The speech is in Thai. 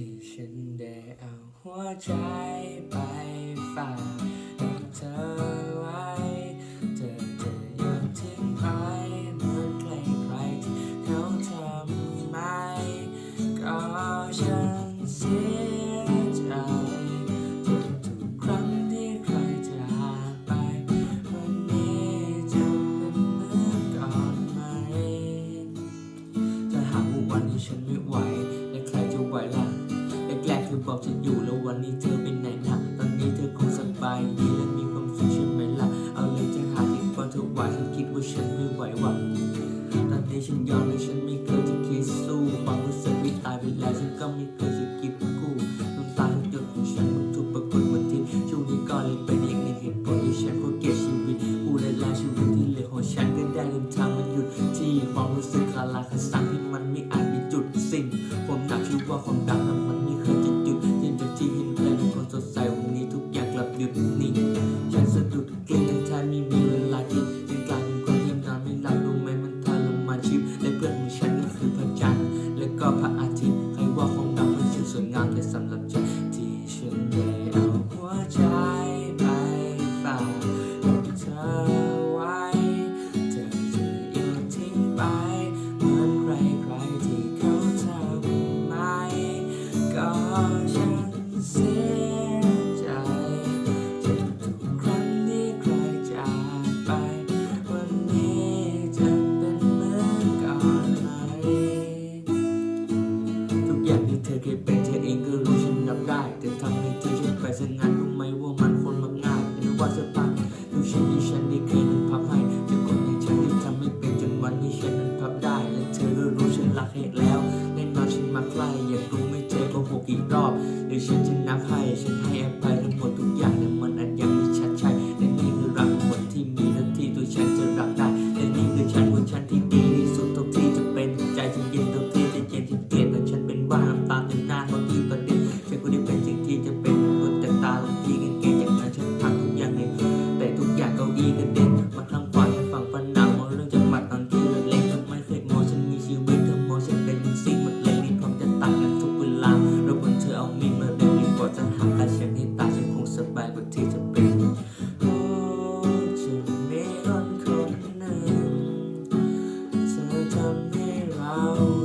ที่ฉันได้เอาหัวใจไปฝากกับเธอไว้ เธอจะยกทิ้งไปเหมือนใครใครที่เขาทำไม่ก็ฉันเสีย เธอบอกฉันอยู่แล้ววันนี้เธอไปไหนนะตอนนี้เธอคงสบายดีและมีความสุขใช่ไหมล่ะ เอาเลยจะหาที่กอดเธอไว้ฉันคิดว่าฉันไม่ไหววัะตอนนี้ฉันยอมและฉันไม่เคยจะคิดสู้ความรู้สึกที่ตายไปแล้วฉันก็ไม่เคยจะกิบกู้น้ำตาทุกหยดของฉันมันถูกปรากฏวันที่ช่วงนี้ก็เลยเป็นอีกหนึ่งเหตุผลที่ฉันโคตรเกลียดชีวิตกูและลาชีวิตที่เหลือของฉันก็ได้เดินทางมันหยุดที่ความรู้สึกคาราคาซังที่มันไม่ ธอเคยเป็นเธอเองก็รู้ฉันรับได้ แต่ทำให้เธอฉันไปซะงานรู้ไหมว่ามันคนมักง่ายแต่ไม่ว่าสักพักดูฉันที่ฉันได้เคยนั้นพับให้แต่คนอย่ฉันที่ทำให้เป็นจนวันนี้ฉันนั้นพับได้ และเธอรู้ฉันรักให้แล้วแน่นอนฉันมาใกล้อยากรู้ไม่เจอก็หกอีกรอบหรือฉัน now.